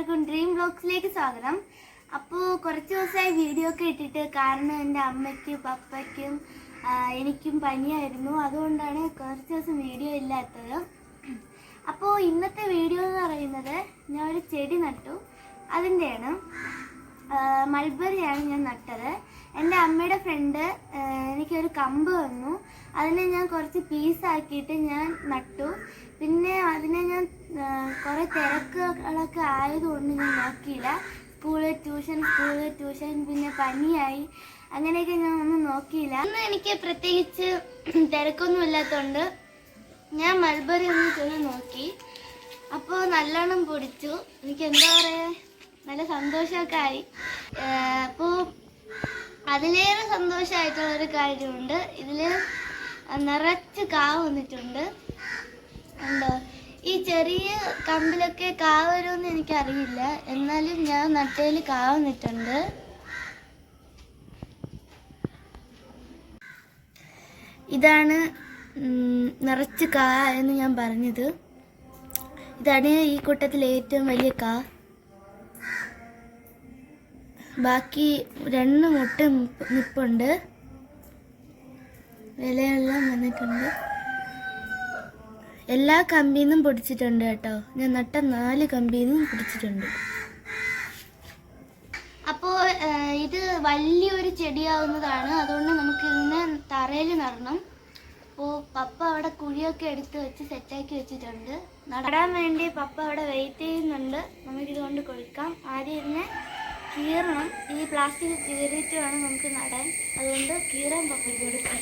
വ്ളോഗ്സിലേക്ക് സ്വാഗതം. അപ്പോൾ കുറച്ച് ദിവസമായി വീഡിയോ ഒക്കെ ഇട്ടിട്ട് കാരണം എന്റെ അമ്മയ്ക്കും പപ്പയ്ക്കും എനിക്കും പനിയായിരുന്നു. അതുകൊണ്ടാണ് കുറച്ച് ദിവസം വീഡിയോ ഇല്ലാത്തത്. അപ്പോൾ ഇന്നത്തെ വീഡിയോ എന്ന് പറയുന്നത് ഞാൻ ഒരു ചെടി നട്ടു. അതിന്റെയാണ്. മൾബറിയാണ് ഞാൻ നട്ടത്. എന്റെ അമ്മയുടെ ഫ്രണ്ട് എനിക്കൊരു കമ്പ് വന്നു. അതിനെ ഞാൻ കുറച്ച് പീസാക്കിയിട്ട് ഞാൻ നട്ടു. പിന്നെ അതിനെ ഞാൻ കുറേ തിരക്കുകളൊക്കെ ആയതുകൊണ്ട് ഞാൻ നോക്കിയില്ല. സ്കൂൾ ട്യൂഷൻ സ്കൂൾ ട്യൂഷൻ പിന്നെ പനിയായി. അങ്ങനെയൊക്കെ ഞാൻ ഒന്നും നോക്കിയില്ല. അന്ന് എനിക്ക് പ്രത്യേകിച്ച് തിരക്കൊന്നും ഇല്ലാത്തതുകൊണ്ട് ഞാൻ മൽബറി ഒന്ന് ചെന്ന് നോക്കി. അപ്പോൾ നല്ലോണം പൊടിച്ചു. എനിക്ക് എന്താ പറയുക നല്ല സന്തോഷമൊക്കെ ആയി. അപ്പോൾ അതിലേറെ സന്തോഷമായിട്ടുള്ള ഒരു കാര്യമുണ്ട്. ഇതിൽ നിറച്ച് കാവ് വന്നിട്ടുണ്ട്. ഉണ്ടോ ഈ ചെറിയ കമ്പിലൊക്കെ കാവ് വരുമെന്ന് എനിക്കറിയില്ല. എന്നാലും ഞാൻ നട്ടയിൽ കാവ് വന്നിട്ടുണ്ട്. ഇതാണ് നിറച്ച് കാ എന്ന് ഞാൻ പറഞ്ഞത്. ഇതാണ് ഈ കൂട്ടത്തിൽ ഏറ്റവും വലിയ കാ. ബാക്കി രണ്ട് മുട്ട നിപ്പ് നിപ്പുണ്ട്. വിലയെല്ലാം വന്നിട്ടുണ്ട്. എല്ലാ കമ്പിന്നും പൊടിച്ചിട്ടുണ്ട് കേട്ടോ. ഞാൻ നട്ട നാല് കമ്പിന്നും പൊടിച്ചിട്ടുണ്ട്. അപ്പോ ഇത് വലിയൊരു ചെടിയാവുന്നതാണ്. അതുകൊണ്ട് നമുക്ക് ഇതിനെ തറയിൽ നടണം. അപ്പോൾ പപ്പ അവിടെ കുഴിയൊക്കെ എടുത്ത് വെച്ച് സെറ്റാക്കി വെച്ചിട്ടുണ്ട്. നടാൻ വേണ്ടി പപ്പ അവിടെ വെയിറ്റ് ചെയ്യുന്നുണ്ട്. നമുക്കിത് കൊണ്ട് കൊടുക്കാം. ആദ്യം ഇതിനെ കീറണം. ഈ പ്ലാസ്റ്റിക് കീറിയിട്ട് വേണം നമുക്ക് നടാൻ. അതുകൊണ്ട് കീറാൻ പപ്പി കൊടുക്കാം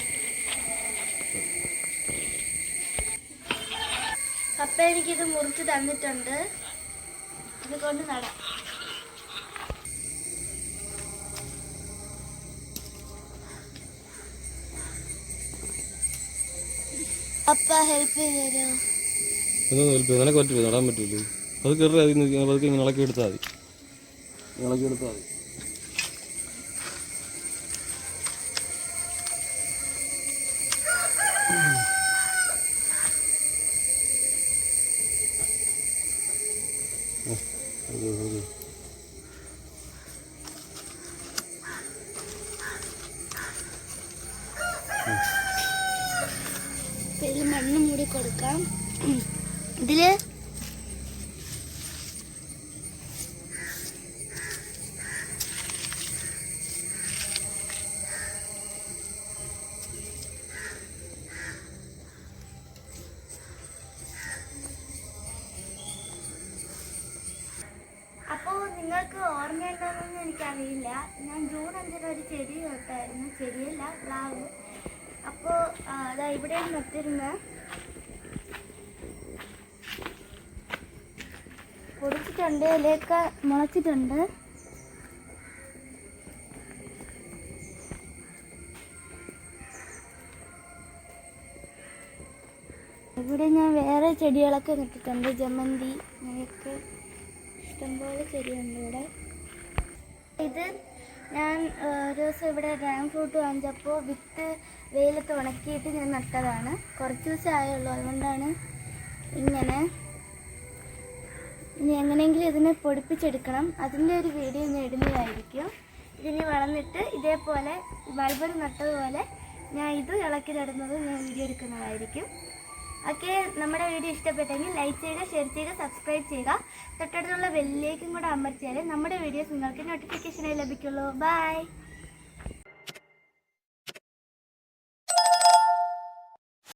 പപ്പ എനിക്കിത് മുറിച്ച് തന്നിട്ടുണ്ട്. ഇത് നടാം. പപ്പ ഹെൽപ്പ് ചെയ്തോ നിനക്ക് പറ്റില്ല നടാൻ പറ്റില്ലേ അത് കയറി അതിൽ നിന്ന് ഇങ്ങനെ ഇളക്കി എടുത്താൽ മതി. ഇളക്കി എടുത്താൽ മതി. ഇതിൽ മണ്ണ് മൂടി കൊടുക്കാം ഇതിൽ നിങ്ങൾക്ക് ഓർമ്മയുണ്ടോയെന്ന് എനിക്കറിയില്ല. ഞാൻ ജൂൺ അഞ്ചിന് ഒരു ചെടി നട്ടായിരുന്നു ചെടിയല്ല പ്ലാവ്. അപ്പോൾ അതാ ഇവിടെയാണ് നട്ടിരുന്നത് പൊടിച്ചിട്ടുണ്ട് ഇലയൊക്കെ മുളച്ചിട്ടുണ്ട്. ഇവിടെ ഞാൻ വേറെ ചെടികളൊക്കെ നട്ടിട്ടുണ്ട്. ജമന്തി അങ്ങനെയൊക്കെ ഇഷ്ടംപോലെ ചെടിയുണ്ട് ഇവിടെ. ഇത് ഞാൻ ഒരു ദിവസം ഇവിടെ ഡ്രാഗൺ ഫ്രൂട്ട് വാങ്ങിച്ചപ്പോൾ വിത്ത് വെയിലത്ത് ഉണക്കിയിട്ട് ഞാൻ നട്ടതാണ്. കുറച്ച് ദിവസം ആയുള്ളൂ അതുകൊണ്ടാണ് ഇങ്ങനെ. ഇനി എങ്ങനെയെങ്കിലും ഇതിനെ പൊടിപ്പിച്ചെടുക്കണം. അതിന്റെ ഒരു വീഡിയോ ഞാൻ ഇടുന്നതായിരിക്കും. ഇതിന് വളർന്നിട്ട് ഇതേപോലെ ബൾബർ നട്ടതുപോലെ ഞാൻ ഇത് ഇളക്കി ഞാൻ വീഡിയോ എടുക്കുന്നതായിരിക്കും. ഓക്കെ നമ്മുടെ വീഡിയോ ഇഷ്ടപ്പെട്ടെങ്കിൽ ലൈക്ക് ചെയ്യുക ഷെയർ ചെയ്യുക സബ്സ്ക്രൈബ് ചെയ്യുക. തൊട്ടടുത്തുള്ള ബെല്ലിലേക്കും കൂടെ അമർത്തിയാൽ നമ്മുടെ വീഡിയോസ് നിങ്ങൾക്ക് നോട്ടിഫിക്കേഷനായി ലഭിക്കുള്ളൂ. ബൈ